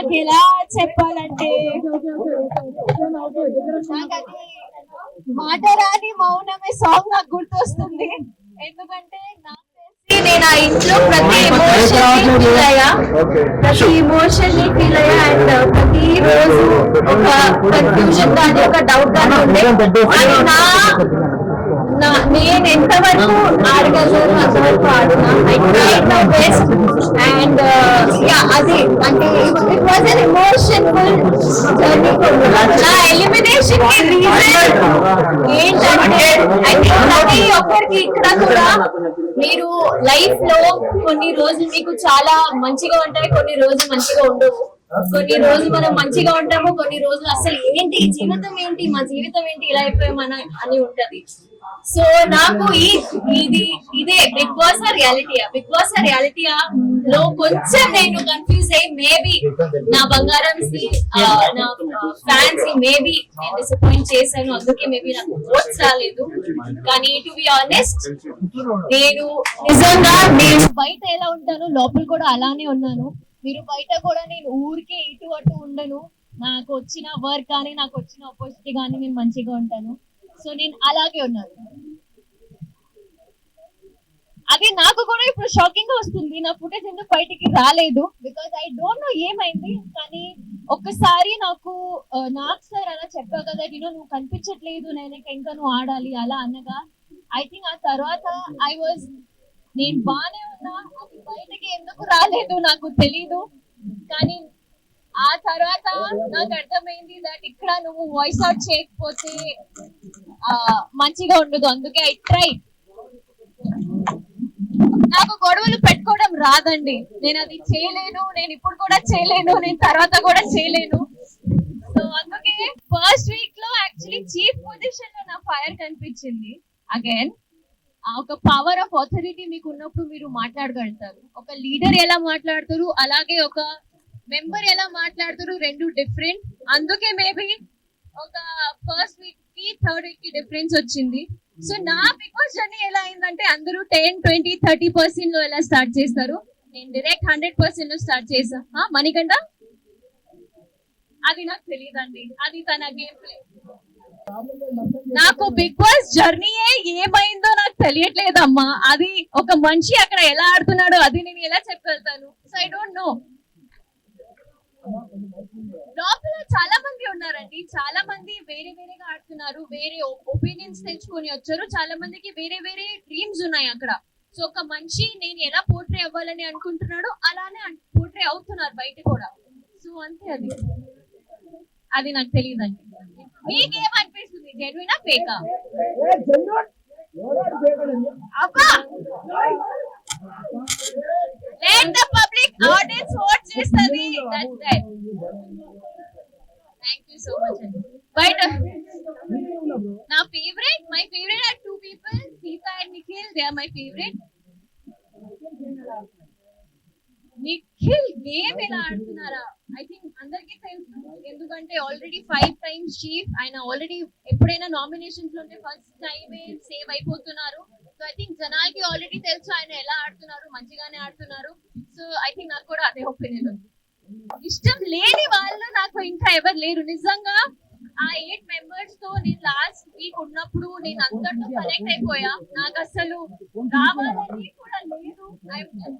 నాకు ఎలా చెప్పాలంటే మాట రాని మౌనమే సాంగ్ నాకు గుర్తొస్తుంది. ఎందుకంటే నాకు నేను ఆ ఇంట్లో ప్రతి ఎమోషన్ ఫీల్ అయ్యా. ప్రతి ఎమోషన్ని ఫీల్ అయ్యా. అండ్ ప్రతి రోజు ఒక కన్ఫ్యూజన్ కానీ ఒక డౌట్ కానీ ఉండే. నా నేను ఎంతవరకు ఆడగలను అంతవరకు ఆడినా I tried my best and yeah అది అంటే it was an emotional journey నా ఎలిమినేషన్కి రీజన్ ఏంటంటే ఐ థింక్ ప్రతి ఒక్కరికి ఇక్కడ కూడా మీరు లైఫ్లో కొన్ని రోజులు మీకు చాలా మంచిగా ఉంటాయి కొన్ని రోజులు మంచిగా ఉండవు. కొన్ని రోజులు మనం మంచిగా ఉంటాము కొన్ని రోజులు అసలు ఏంటి జీవితం ఏంటి మా జీవితం ఏంటి ఇలా అయిపోయామని అని ఉంటది. సో నాకు ఈ ఇది ఇదే బిగ్ బాస్ రియాలిటీయా బిగ్ బాస్ రియాలిటీయా లో కొంచెం నేను కన్ఫ్యూజ్ అయ్యి మేబీ నా బంగారం నా ఫ్యాన్స్ మేబీ నేను డిసప్పాయింట్ చేశాను. అందుకే మేబీ నాకు ఓట్స్ రాలేదు. కానీ టు బి ఆనెస్ట్ నేను నిజంగా నేను బయట ఎలా ఉంటాను లోపల కూడా అలానే ఉన్నాను. మీరు బయట కూడా నేను ఊరికే ఇటు అటు ఉండను. నాకు వచ్చిన వర్క్ కానీ నాకు వచ్చిన ఆపర్చునిటీ కానీ నేను మంచిగా ఉంటాను. సో నేను అలాగే ఉన్నాను. అది నాకు కూడా ఇప్పుడు షాకింగ్గా వస్తుంది. నా ఫుటేజ్ ఎందుకు బయటికి రాలేదు? బికాజ్ ఐ డోంట్ నో ఏమైంది కానీ ఒక్కసారి నాకు నాకు సార్ అలా చెప్పావు కదా నేను నువ్వు కనిపించట్లేదు నేను ఇంకా నువ్వు ఆడాలి అలా అనగా ఐ థింక్ ఆ తర్వాత ఐ వాజ్ నేను బానే ఉన్నా అది బయటకి ఎందుకు రాలేదు నాకు తెలీదు. కానీ ఆ తర్వాత నాకు అర్థమైంది దట్ ఇక్కడ నువ్వు వాయిస్ అవుట్ చేయకపోతే మంచిగా ఉండదు. అందుకే ఐ ట్రై నాకు గొడవలు పెట్టుకోవడం రాదండి. నేను అది చేయలేను. నేను ఇప్పుడు కూడా చేయలేను. నేను తర్వాత కూడా చేయలేను. సో అందుకే ఫస్ట్ వీక్లో యాక్చువల్లీ చీఫ్ పొజిషన్లో నా ఫైర్ కనిపించింది. అగైన్ ఒక పవర్ ఆఫ్ అథారిటీ మీకు ఉన్నప్పుడు మీరు మాట్లాడగలుగుతారు. ఒక లీడర్ ఎలా మాట్లాడతారు? అలాగే ఒక మెంబర్ ఎలా మాట్లాడతారు? రెండు డిఫరెంట్ అందుకే మేబీ ఒక ఫస్ట్ వీక్కి థర్డ్ వీక్కి డిఫరెన్స్ వచ్చింది. సో నా బిగ్ బాస్ జర్నీ ఎలా అయిందంటే అందరూ టెన్ ట్వంటీ థర్టీ పర్సెంట్లో ఎలా స్టార్ట్ చేస్తారు? నేను డైరెక్ట్ హండ్రెడ్ పర్సెంట్లో స్టార్ట్ చేసా మణికంట మణికంఠ? అది నాకు తెలియదండి అది తన గేమ్ ప్లే నాకు బిగ్ బాస్ జర్నీయే ఏమైందో నాకు తెలియట్లేదమ్మా. అది ఒక మనిషి అక్కడ ఎలా ఆడుతున్నాడో అది నేను ఎలా చెప్పగలుగుతాను? సో ఐ డోంట్ నో లోపల చాలా మంది ఉన్నారండి. చాలా మంది వేరే వేరేగా ఆడుతున్నారు. వేరే ఒపీనియన్స్ తెచ్చుకొని వచ్చారు. చాలా మందికి వేరే వేరే డ్రీమ్స్ ఉన్నాయి అక్కడ. సో ఒక మనిషి నేను ఎలా పోర్ట్రే అవ్వాలని అనుకుంటున్నాడో అలానే పోర్ట్రే అవుతున్నారు బయట కూడా. సో అంతే అది అది నాకు తెలియదండి. మీకేమనిపిస్తుంది? జెన్యునా ఫేకా అబ్బా! Let the public audience vote చేస్తుంది that's that thank you so much అండి బట్ నా favourite my favourite are two people Seetha and Nikhil they are my favourite Nikhil game ఎలా ఆడుతున్నారా? ఐ థింక్ అందరికీ తెలుసు ఎందుకంటే ఆల్రెడీ ఫైవ్ టైమ్స్ చీఫ్ ఆయన already ఎప్పుడైనా నామినేషన్స్లో ఫస్ట్ టైం సేవ్ అయిపోతున్నారు. సో ఐ థింక్ జనాలకి ఆల్రెడీ తెలుసు ఆయన ఎలా ఆడుతున్నారు మంచిగానే ఆడుతున్నారు. సో ఐ థింక్ నాకు కూడా అదే ఒపీనియన్ ఉంది. ఇష్టం లేని వాళ్ళు నాకు ఇంకా ఎవరు లేరు. నిజంగా ఆ ఎయిట్ మెంబర్స్తో నేను లాస్ట్ వీక్ ఉన్నప్పుడు నేను అందరితో కనెక్ట్ అయిపోయా. నాకు అసలు రావాలని కూడా లేదు. I wanted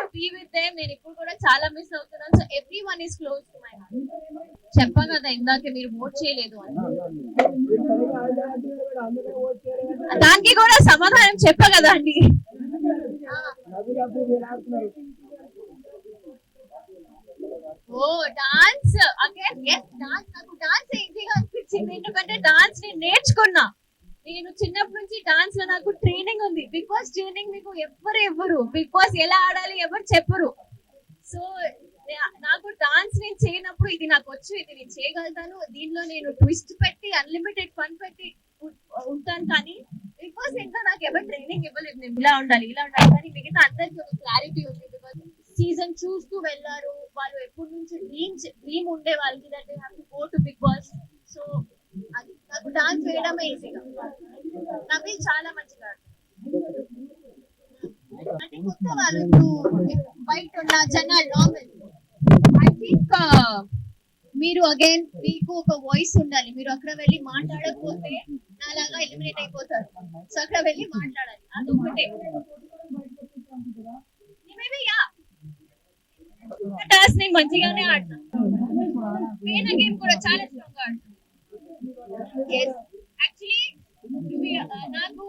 to be with them నేను ఇప్పుడు కూడా చాలా మిస్ అవుతున్నాను. So everyone is close to my heart చెప్పాను కదా ఇందాక మీరు ఓట్ చేయలేదు అని. దానికి కూడా సమాధానం చెప్పా కదా అండి. Oh dance again yes dance నాకు డాన్స్ ఈజీగా అనిపించింది? ఎందుకంటే డాన్స్ నేను నేర్చుకున్నా. నేను చిన్నప్పటి నుంచి డాన్స్లో నాకు ట్రైనింగ్ ఉంది. బిగ్ బాస్ ట్రైనింగ్ మీకు ఎవ్వరు ఇవ్వరు. బిగ్ బాస్ ఎలా ఆడాలి ఎవరు చెప్పరు. సో నాకు డాన్స్ నేను చేయనప్పుడు ఇది నాకు వచ్చు ఇది నేను చేయగలుగుతాను. దీనిలో నేను ట్విస్ట్ పెట్టి అన్లిమిటెడ్ ఫన్ పెట్టి ఉంటాను కానీ బిగ్ బాస్ ఇంకా నాకు ఎవరు ట్రైనింగ్ ఇవ్వలేదు. నేను ఇలా ఉండాలి ఇలా ఉండాలి. కానీ మిగతా అందరికి ఒక క్లారిటీ ఉంది. బికాస్ సీజన్ చూస్తూ వెళ్ళారు. వాళ్ళు ఎప్పటి నుంచి డ్రీమ్స్ డ్రీమ్ ఉండే వాళ్ళకి that have to go to Bigg Boss so అది నాకు డాన్స్ వేయడమే ఈజీగా నవీల్ చాలా మంచిగా అంటే కొత్త వాళ్ళు బయట ఉన్న జనాలు నార్మల్ ఐ థింక్ మీరు అగైన్ మీకు ఒక వాయిస్ ఉండాలి. మీరు అక్కడ వెళ్ళి మాట్లాడకపోతే నాలాగా ఎలిమినేట్ అయిపోతారు. సో అక్కడ వెళ్ళి మాట్లాడాలి. అదొకటే మేబీ యా టాస్ నేను మంచిగానే ఆడినా నేను గేమ్ కూడా చాలా స్ట్రాంగ్ ఆడినా యాక్చువల్లీ నాకు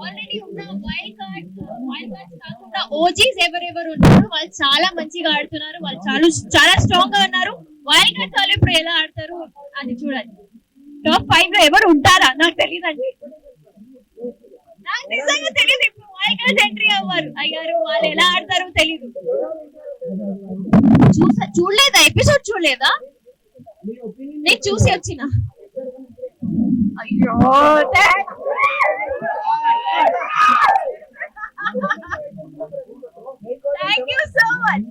ఆల్రెడీ ఉన్న వైల్డ్ కార్డ్ వైల్డ్ కార్డ్స్ కాకుండా ఓజీస్ ఎవరెవరు ఉన్నారు వాళ్ళు చాలా మంచిగా ఆడుతున్నారు. వాళ్ళు చాలా చాలా స్ట్రాంగ్గా ఉన్నారు. వైల్డ్ కార్డ్స్ వాళ్ళు ఇప్పుడు ఎలా ఆడతారు అది చూడాలి టాప్ ఫైవ్లో ఎవరు ఉంటారా? నాకు తెలియదండి నాకు నిజంగా తెలియదు ఇప్పుడు వైల్డ్ కార్డ్స్ ఎంట్రీ అవ్వరు. అయ్యారు. వాళ్ళు ఎలా ఆడతారో తెలియదు చూసా చూడలేదా? ఎపిసోడ్ చూడలేదా? నేను చూసి వచ్చిన. అయ్యో థ్యాంక్ యూ. So much.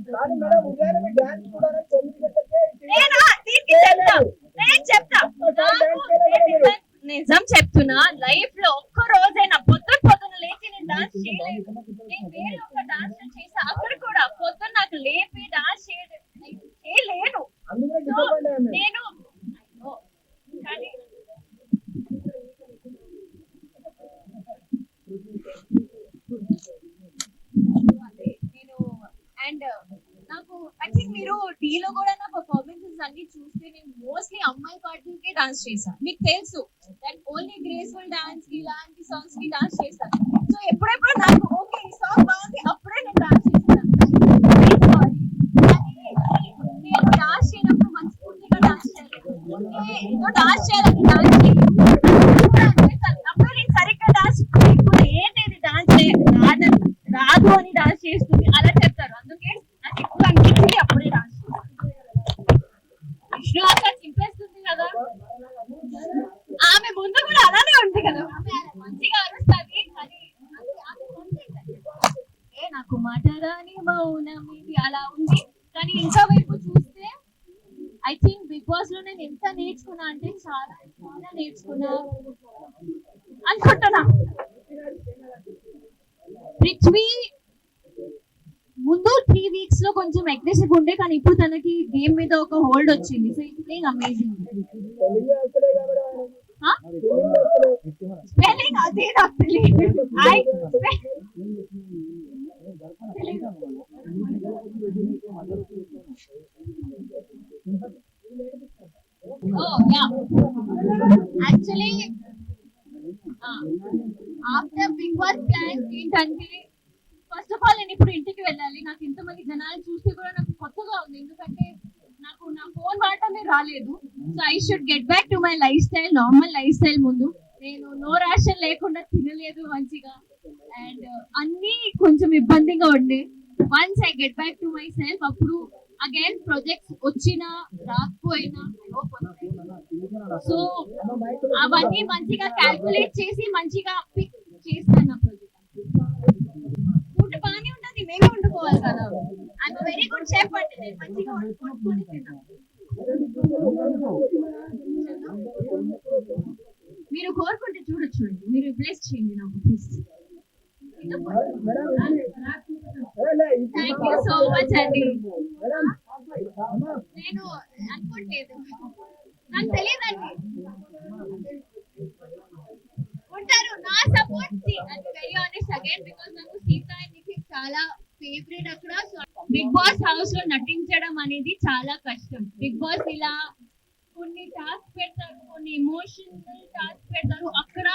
నేను చెప్తా. నిజం చెప్తున్నా లైఫ్లో ఒక్క రోజైనా పొద్దున పొద్దున లేచి నేను డాన్స్ చేయలేదు నేను వేరే ఒక డాన్స్ చేసా అక్కడ కూడా పొద్దున నాకు లేపి డాన్స్ చేయలేదు చేయలేను So, నేను అయ్యో, కానీ అదే నేను అండ్ నాకు యాక్చువల్లీ మీరు టీలో కూడా నా పర్ఫార్మెన్సెస్ అన్ని చూస్తే నేను మోస్ట్లీ అమ్మాయి పాటలకే డాన్స్ చేశాను మీకు తెలుసు దట్ ఓన్లీ గ్రేస్ఫుల్ డాన్స్కి ఇలాంటి సాంగ్స్కి డాన్స్ చేశాను సో ఎప్పుడెప్పుడు నాకు ఓకే ఈ సాంగ్ బాగుంది అప్పుడే నేను డాన్స్ చేస్తాను నేను డాన్స్ చేయనప్పుడు మనస్ఫూర్తిగా డాన్స్ చేయలేదు ఏదో డాన్స్ చేయాలని డాన్స్ అప్పుడు నేను సరిగ్గా డాన్స్ ఇప్పుడు ఏంటి ఇది డాన్స్ రాదు రాదు అని డాన్స్ చేస్తుంది అలా చెప్తారు అందుకే నాకు ఇప్పుడు అనిపించింది అప్పుడే డాన్స్ విష్ణు అక్క చింపేస్తుంది కదా ఆమె ముందు కూడా అలానే ఉంది కదా ఆమె మంచిగా అరుస్తుంది కానీ అది ఆమె content. ఏ నాకు మాట్లాడని మౌనం ఇది అలా ఉంది కానీ ఇంకా వైపు చూస్తే ఐ థింక్ బిగ్ బాస్లో నేను ఎంత నేర్చుకున్నా అంటే చాలా చాలా నేర్చుకున్నా అనుకుంటున్నా పృథ్వీ ముందు త్రీ వీక్స్లో కొంచెం అగ్రెసివ్ ఉండే కానీ ఇప్పుడు తనకి గేమ్ మీద ఒక హోల్డ్ వచ్చింది. So it playing amazing spelling అదే నాకు తెలియదు. ఆఫ్టర్ బిగ్ బాస్ ప్లాన్ ఏంటంటే ఫస్ట్ ఆఫ్ ఆల్ నేను ఇప్పుడు ఇంటికి వెళ్ళాలి. నాకు ఇంతమంది జనాలు చూస్తే కూడా నాకు కొత్తగా ఉంది. ఎందుకంటే నాకు నా ఫోన్ వాడటమే రాలేదు. So I should get back to my lifestyle normal lifestyle ముందు. నేను నో రేషన్ లేకుండా తినలేదు మంచిగా. అండ్ uh, అన్ని కొంచెం ఇబ్బందిగా ఉండే. Once I get back to myself అప్పుడు అగైన్ ప్రాజెక్ట్స్ వచ్చినా రాకపోయినా I. సో అవన్నీ మంచిగా క్యాల్కులేట్ చేసి మంచిగా పిక్ చేస్తాను. ఫుడ్ బాగానే ఉంటుంది మేమే వండుకోవాలి కదా. ఐఎమ్ వెరీ గుడ్ షెఫ్ అంటే నేను మంచిగా వండుకొని మీరు కోరుకుంటే చూడొచ్చు అండి. మీరు బ్లెస్ చేయండి నాకు please thank you so much అండి నేను అనుకోవట్లేదు నాకు తెలియదండి. ఉంటారు. నా సపోర్ట్ అంటే వెరీ ఆనెస్ట్ అగైన్ బికాస్ నాకు సీత అండ్ చాలా ఫేవరెట్ అక్కడ. బిగ్ బాస్ హౌస్లో నటించడం అనేది చాలా కష్టం. బిగ్ బాస్ ఇలా కొన్ని టాస్క్ పెడతారు కొన్ని ఎమోషనల్ టాస్క్ పెడతారు. అక్కడ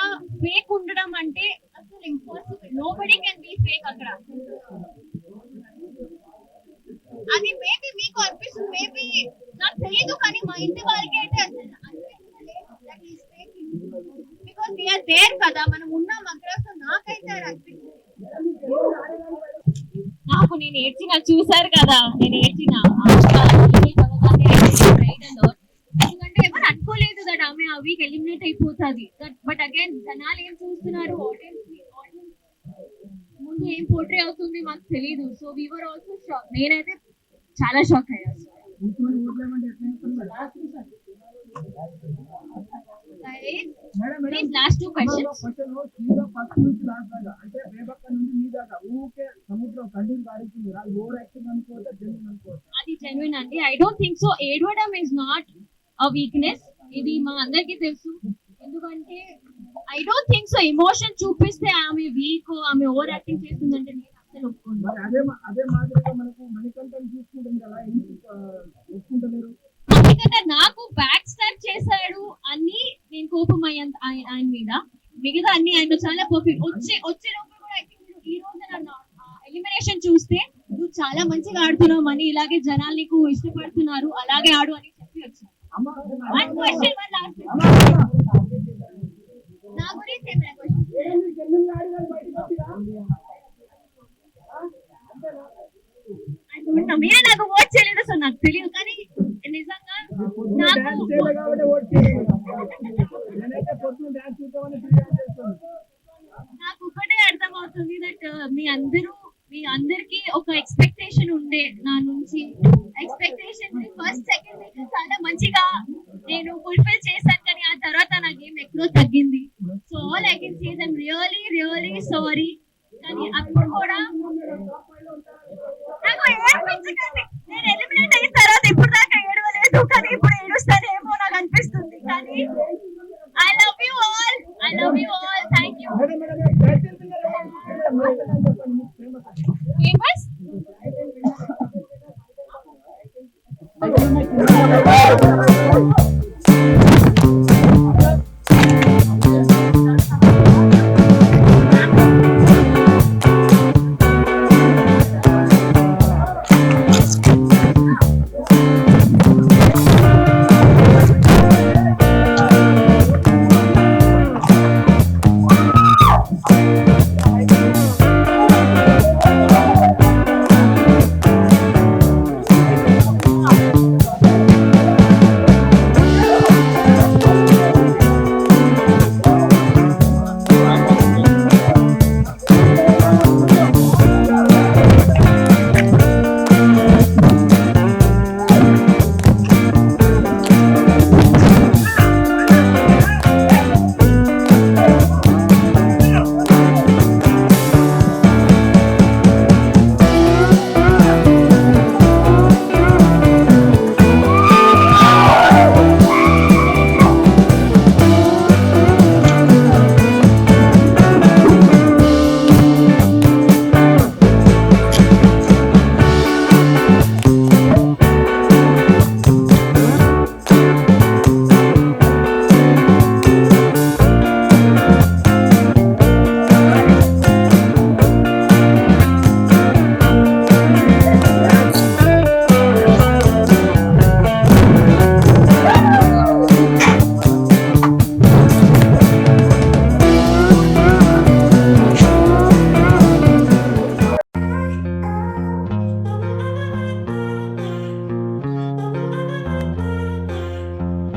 ఫేక్ ఉండడం అంటే అసలు impossible nobody can be fake అక్కడ అది మేబీ మీకు అనిపిస్తుంది మేబీ నాకు తెలియదు కానీ మా ఇంటి వాళ్ళకి అయితే అసలు బికాస్ వీఆర్ దేర్ కదా మనం ఉన్నాం అక్కడ సో నాకైతే అది అనిపిస్తుంది నాకు నేను ఏడ్చిన చూసారు కదా నేను ఏడ్చిన ఎందుకంటే ఎవరు అనుకోలేదు దట్ ఆమె ఆ వీక్ ఎలిమినేట్ అయిపోతుంది. బట్ అగైన్ జనాలు ఏం చూస్తున్నారు? ఆడియన్స్ ముందు ఏం పోట్రే అవుతుంది మాకు తెలియదు సో వీవర్ ఆల్సో షాక్ నేనైతే చాలా షాక్ అయ్యా. క్వశ్చన్ అండి ఐ డోంట్ థింక్ సో ఏడవడం ఇస్ నాట్ అ వీక్నెస్ ఇది మా అందరికీ తెలుసు. ఎందుకంటే I don't think so emotion చూపిస్తే ఆమె వీక్ ఆమె ఓవర్ యాక్టింగ్ చేస్తుందంటే నేను అసలు ఒప్పుకోను. ఎందుకంటే నాకు బ్యాక్ స్టాప్ చేశాడు అని నేను కోపం అయ్యాను ఆయ- ఆయన మీద. మిగతా అన్ని ఆయన చాలా పర్ఫెక్ట్ వచ్చే వచ్చే లోపల కూడా ఈ రోజు నన్ను ఎలిమినేషన్ చూస్తే చాలా మంచిగా ఆడుతున్నావు అని ఇలాగే జనాలు నీకు ఇష్టపడుతున్నారు అలాగే ఆడు అని చెప్పి వచ్చాను వన్ క్వశ్చన్ వన్ లాస్ట్. నా గురించి ఏమైనా క్వశ్చన్? మీరే నాకు ఓట్ చేయలేదు సో నాకు తెలియదు కానీ నిజంగా నాకు నాకు ఒకటే అర్థం అవుతుంది దట్ మీ అందరూ మీ అందరికి ఒక ఎక్స్పెక్టేషన్ ఉండే నా నుంచి. ఎక్స్పెక్టేషన్ ఫస్ట్ సెకండ్ వీక్ చాలా మంచిగా నేను ఫుల్ఫిల్ చేశాను కానీ ఆ తర్వాత నా గేమ్ ఎక్కడో తగ్గింది. So all I can see them really really sorry